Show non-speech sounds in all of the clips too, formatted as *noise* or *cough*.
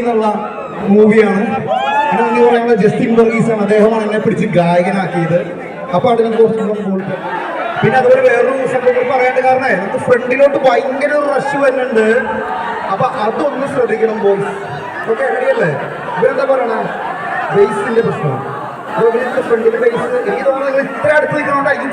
എന്നുള്ള മൂവിയാണ്. എന്നെ നന്ദി പറയാനുള്ള ജസ്റ്റിൻ വർഗീസ് അദ്ദേഹമാണ് എന്നെ പിടിച്ച് ഗായകനാക്കിയത്. അപ്പൊ അതിനെ കുറച്ച് കൂടെ മുകളിൽ പിന്നെ അതുപോലെ വേറൊരു സംഭവം പറയേണ്ട കാരണേ നമുക്ക് ഫ്രണ്ടിലോട്ട് ഭയങ്കര ഒരു റഷ് വരുന്നുണ്ട്. അപ്പൊ അതൊന്ന് ശ്രദ്ധിക്കണം ബോയ്സ് ഓക്കെ അങ്ങനെയല്ലേ ഇവരെന്താ പറയണേ? ബേസിന്റെ പ്രശ്നം. ഫ്രണ്ടിന്റെ ബേസ് എനിക്ക് തോന്നുന്നു നിങ്ങൾ ഇത്ര അടുത്ത് നിൽക്കണോണ്ടായിരിക്കും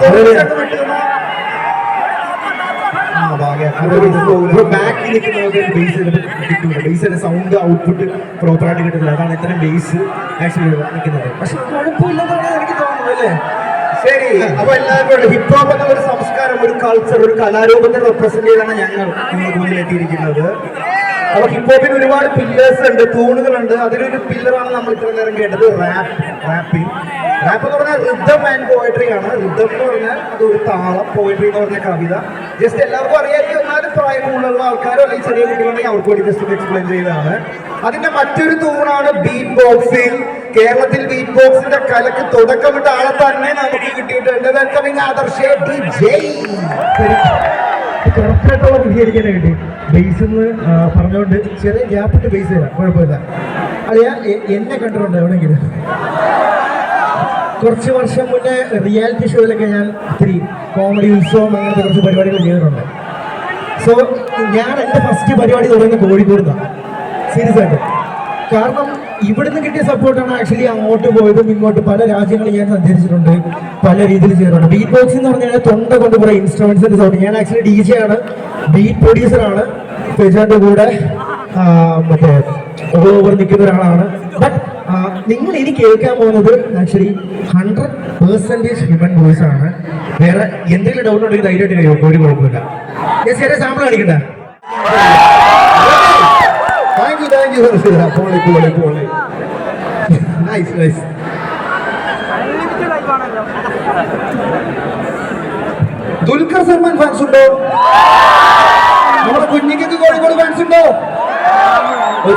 ബാക്കിൽ നിൽക്കുന്നവർക്ക് ബേസ് കിട്ടില്ല ബേസിന്റെ സൗണ്ട് ഔട്ട്പുട്ട് പ്രോപ്പറായിട്ട് കിട്ടുന്നില്ല. അതാണ് ഇത്രയും ബേസ് ആക്ച്വലി നിൽക്കുന്നത് പക്ഷെ കുഴപ്പമില്ലെന്നാണ് എനിക്ക് തോന്നുന്നത് അല്ലേ? ശരി. അപ്പൊ എല്ലാവരും ഹിപ്പ് ഹോപ്പ് എന്ന ഒരു സംസ്കാരം ഒരു കൾച്ചർ ഒരു കലാരൂപത്തെ റെപ്രസെന്റ് ചെയ്താണ് ഞങ്ങൾ നിങ്ങൾക്ക് മുന്നിൽ എത്തിയിരിക്കുന്നത് അപ്പൊ ഹിപ്പ് ഹോപ്പിന് ഒരുപാട് പില്ലേഴ്സ് ഉണ്ട് തൂണുകളുണ്ട്. അതിലൊരു പില്ലറാണ് നമ്മൾ ഇത്ര നേരം കേട്ടത് റാപ്പ് റാപ്പിംഗ് റാപ്പ് എന്ന് പറഞ്ഞാൽ റിതം ആൻഡ് പോയട്രി ആണ്. റിതം എന്ന് പറഞ്ഞാൽ അത് ഒരു താളം പോയട്രി എന്ന് പറഞ്ഞ കവിത. ജസ്റ്റ് എല്ലാവർക്കും അറിയാമെങ്കിൽ എന്നാലും പ്രായമുള്ള ആൾക്കാരോ അല്ലെങ്കിൽ ചെറിയ കുട്ടികളുണ്ടെങ്കിൽ അവർക്ക് വേണ്ടി ജസ്റ്റ് എക്സ്പ്ലെയിൻ ചെയ്തതാണ്. അതിന്റെ മറ്റൊരു തൂണാണ് ബീറ്റ് ബോക്സിംഗ് കേരളത്തിൽ ബീറ്റ് ബോക്സിന്റെ കലക്ക് തുടക്കമിട്ട ആളെ തന്നെ നമുക്ക് കിട്ടിയിട്ടുണ്ട്. വെൽക്കമിങ് ആദർശേ ജയ് കറക്റ്റായിട്ടുള്ള വേണ്ടി. ബേസ് എന്ന് പറഞ്ഞുകൊണ്ട് ചെറിയ ഗ്യാപ്പിട്ട് ബേസ് ചെയ്യാം കുഴപ്പമില്ല. അതെയാ എന്നെ കണ്ടിട്ടുണ്ട് എവിടെയെങ്കിലും കുറച്ച് വർഷം മുന്നേ റിയാലിറ്റി ഷോയിലൊക്കെ ഞാൻ ഒത്തിരി കോമഡി ഉത്സവം അങ്ങനത്തെ കുറച്ച് പരിപാടികൾ ചെയ്തിട്ടുണ്ട്. സോ ഞാൻ എന്റെ ഫസ്റ്റ് പരിപാടി തുടങ്ങുന്നത് കോഴിക്കോട് സീരിയസ് ആയിട്ട്. കാരണം ഇവിടുന്ന് കിട്ടിയ സപ്പോർട്ടാണ് ആക്ച്വലി അങ്ങോട്ട് പോയതും ഇങ്ങോട്ട് പല രാജ്യങ്ങളിൽ ഞാൻ സഞ്ചരിച്ചിട്ടുണ്ട് പല രീതിയിൽ ചെയ്തിട്ടുണ്ട്. ബീറ്റ് ബോക്സ് എന്ന് പറഞ്ഞാൽ തൊണ്ട കൊണ്ട് കുറേ ഇൻസ്ട്രുമെന്റ്സിന്റെ സൗണ്ട് ഞാൻ ആക്ച്വലി ഡി ജെ ആണ് ബീറ്റ് പ്രൊഡ്യൂസറാണ് ഫെജാന്റെ കൂടെ മറ്റേ ഓവർ നിൽക്കുന്ന ഒരാളാണ്. ബട്ട് നിങ്ങൾ ഇനി കേൾക്കാൻ പോകുന്നത് actually hundred percentage human voice ആണ്. വേറെ എന്തെങ്കിലും ഡൗട്ട് ഉണ്ടെങ്കിൽ ധൈര്യമായിട്ട് കഴിയും ഒരു കുഴപ്പമില്ല. ഞാൻ ചെറിയ സാമ്പിൾ കാണിക്കട്ടെ താങ്ക് യു താങ്ക് യു പോളി പോളി poly nice nice Dulquer Salmaan fans ഉണ്ടോ? നമ്മുടെ കുഞ്ഞിക്കൊക്കെ കോഴിക്കോട് ഫാൻസ് ഉണ്ടോ?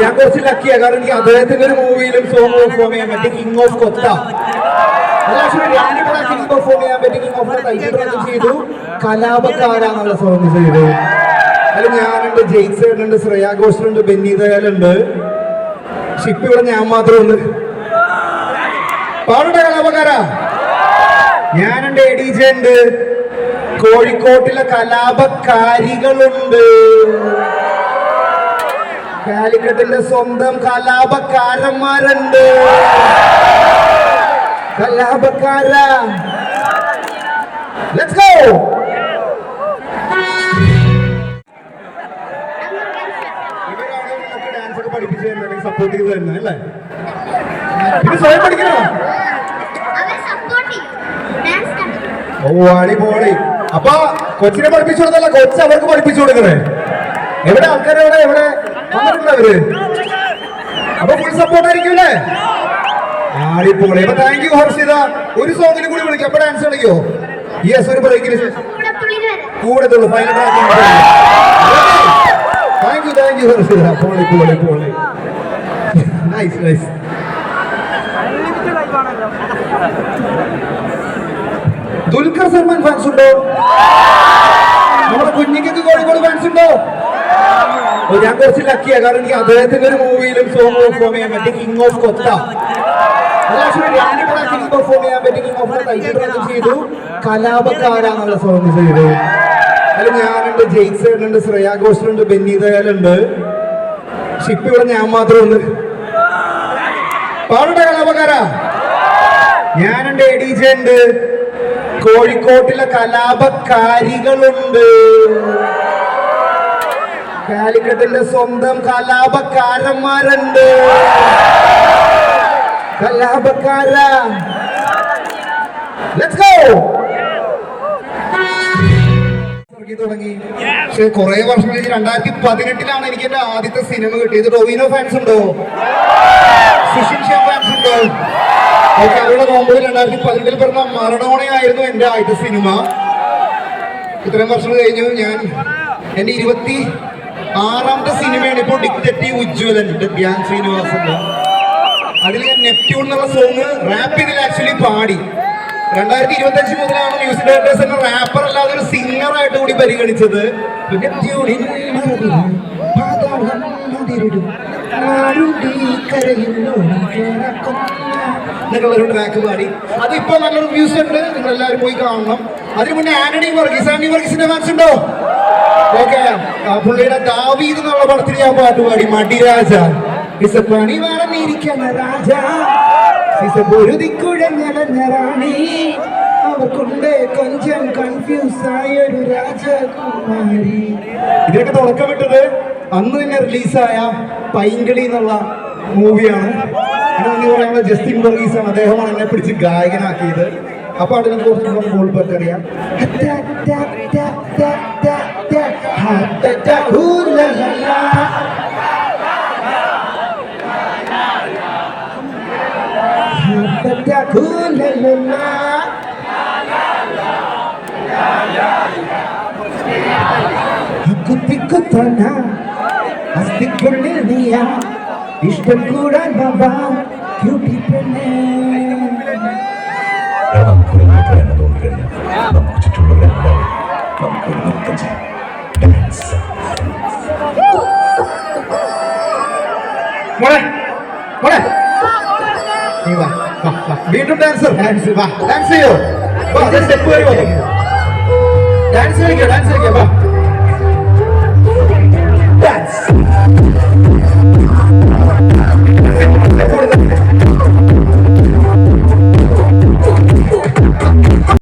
ഞാൻ കുറച്ച് ലക്കിയാ കാരണം എനിക്ക് അദ്ദേഹത്തിന്റെ ഒരു മൂവിയിലും സോങ് പെർഫോം ചെയ്യാൻ പറ്റി കിങ് ഓഫ് കൊത്ത പെർഫോം ചെയ്യാൻ പറ്റി കിങ് ഓഫ് ടൈറ്റിൽ ചെയ്തു. കലാപക്കാരാന്നുള്ള സോങ് ചെയ്തു. അതിൽ ഞാനുണ്ട് ജെയ്സേനുണ്ട് ശ്രേയാ ഘോഷലുണ്ട് ബെന്നി ദയാലുണ്ട് പക്ഷെ ഇവിടെ ഞാൻ മാത്രമുണ്ട് പാടുണ്ട കലാപകാര? ഞാനുണ്ട് എ ഡി ജെ ഉണ്ട് കോഴിക്കോട്ടിലെ കലാപക്കാരികളുണ്ട് കാലിക്കട്ടിന്റെ സ്വന്തം കലാപക്കാരന്മാരുണ്ട് കലാപക്കാര ലെറ്റ്സ് ഗോ ചെയ്ത് തരുന്നത് അല്ലേ ഇത് സ്വയം പഠിക്കണോ? ഓ അടിപൊളി. അപ്പൊ കൊച്ചിനെ പഠിപ്പിച്ചു കൊടുത്തല്ല കൊച്ചു അവർക്ക് പഠിപ്പിച്ചു കൊടുക്കണേ. എവിടെ ആൾക്കാരെ എവിടെ? എവിടെ അവർ? അപ്പൊ ഫുൾ സപ്പോർട്ട് ആയിരിക്കൂലേ അടിപൊളി. അപ്പൊ താങ്ക് യു ഹർഷിത ഒരു സോങ്ങിന് കൂടി വിളിക്കും. അപ്പൊ ഡാൻസ് കളിക്കോ? യെസ് ഒരു ബ്രേക്കിന് കൂടെ final thank you thank you Harshitha poly പോളി poly nice nice Dulquer Salmaan fans ഉണ്ടോ? നമ്മുടെ കുഞ്ഞിക്കൊക്കെ കോഴിക്കോട് ഫാൻസ് ഉണ്ടോ? ഞാൻ കുറച്ച് ലക്കിയാ കാരണം എനിക്ക് അദ്ദേഹത്തിന്റെ ഒരു മൂവിയിലും സോങ് പെർഫോം ചെയ്യാൻ പറ്റി. King of Kotha king perform ചെയ്യാൻ പറ്റി. കിങ് ഓഫ് കൊത്ത ചെയ്തു. കലാപക്കാരാന്നുള്ള സോങ് ചെയ്തു അതിൽ ഞാനുണ്ട് ജെയ്സേനുണ്ട് ശ്രേയാ ഘോഷലുണ്ട് ബെന്നി ദയാലുണ്ട്. ഷിപ്പ് ഇവിടെ ഞാൻ മാത്രമുണ്ട് ഞാനുണ്ട് എ ഉണ്ട് കോഴിക്കോട്ടിലെ കലാപക്കാരികളുണ്ട്. കാലിക്കറ്റിന്റെ സ്വന്തം കലാപക്കാരന്മാരുണ്ട്. കലാപക്കാര. ലെറ്റ്സ് ഗോ വർഷം കഴിഞ്ഞ് രണ്ടായിരത്തി പതിനെട്ടിലാണ് എനിക്ക് എന്റെ ആദ്യത്തെ സിനിമ കിട്ടിയത്. ടൊവിനോ ഫാൻസ് ഉണ്ടോ? രണ്ടായിരത്തി പതിനെട്ടിൽ പറഞ്ഞ മറഡോണയായിരുന്നു എന്റെ ആദ്യത്തെ സിനിമ. ഇത്രയും വർഷം കഴിഞ്ഞു ഞാൻ എന്റെ ഇരുപത്തി ആറാമത്തെ സിനിമയാണ് ഇപ്പോൾ ഡിക്റ്റേറ്റീവ് ഉജ്ജ്വലൻ ധ്യാൻ ശ്രീനിവാസന്റെ അതിൽ ഞാൻ നെപ്റ്റ്യൂൺ എന്നുള്ള സോങ് റാപ്പ് ഇതിൽ ആക്ച്വലി പാടി. രണ്ടായിരത്തി ഇരുപത്തി അഞ്ച് മുതലാണ് മ്യൂസിക് ഡയറക്ടേഴ്സ് എന്ന റാപ്പർ അല്ലാതെ ഒരു സിംഗർ ആയിട്ട് കൂടി പരിഗണിച്ചത്. നെപ്റ്റ്യൂണിൻ എന്നൊക്കെയുള്ള ഒരു ട്രാക്ക് പാടി. അതിപ്പോ നല്ലൊരു വ്യൂസ് ഉണ്ട്. നിങ്ങൾ എല്ലാവരും പോയി കാണണം. അതിന് മുന്നേ ആന്റണി വർഗീസ്. ആന്റണി വർഗീസിന്റെ ഫാൻസ് ഉണ്ടോ? ഓക്കെ. പുള്ളിയുടെ ദാവീദ് എന്നുള്ള പടത്തിൽ ഞാൻ പാട്ട് പാടി. മടിരാജ ഇസപ്പണി വളർന്നിരിക്കുന്ന രാജ. പൊരുതിക്കുഴഞ്ഞലഞ്ഞ റാണി. അവർക്കുണ്ട് കൊഞ്ചം കൺഫ്യൂസ് ആയ ഒരു രാജകുമാരി. ഇതിനൊക്കെ തുടക്കമിട്ടത് അന്ന് തന്നെ റിലീസായ പൈങ്കിളി എന്നുള്ള മൂവിയാണ്. അതിന് മുന്നേ പറയുന്നത് ജസ്റ്റിൻ ബർഗീസ് ആണ് അദ്ദേഹമാണ് എന്നെ പിടിച്ച് ഗായകനാക്കിയത്. അപ്പൊ അതിനെ കുറിച്ച് കൂടെ ഗോൾബർഗ് അറിയാം. *laughs* കുത്തിക്കുത്തന. അസ്ഥിക്കുള്ളിൽ നീയാ. ഇഷ്ടം കൂടാൻ ബാബാ ക്യൂട്ടി പെണ്ണേ. നമുക്കൊരു പ്രേമ തോന്നിക്കഴിഞ്ഞാൽ നമുക്ക് ചുറ്റുമുള്ളവരെല്ലാം നമുക്കൊരു നൃത്തം ചെയ്യാം ഡാൻസ് മോളെ മോളെ. നീ വാ വീണ്ടും ഡാൻസർ ഡാൻസ് വാ. ഡാൻസ് ചെയ്യോ? ഡാൻസ് കളിക്കോ ഡാൻസ്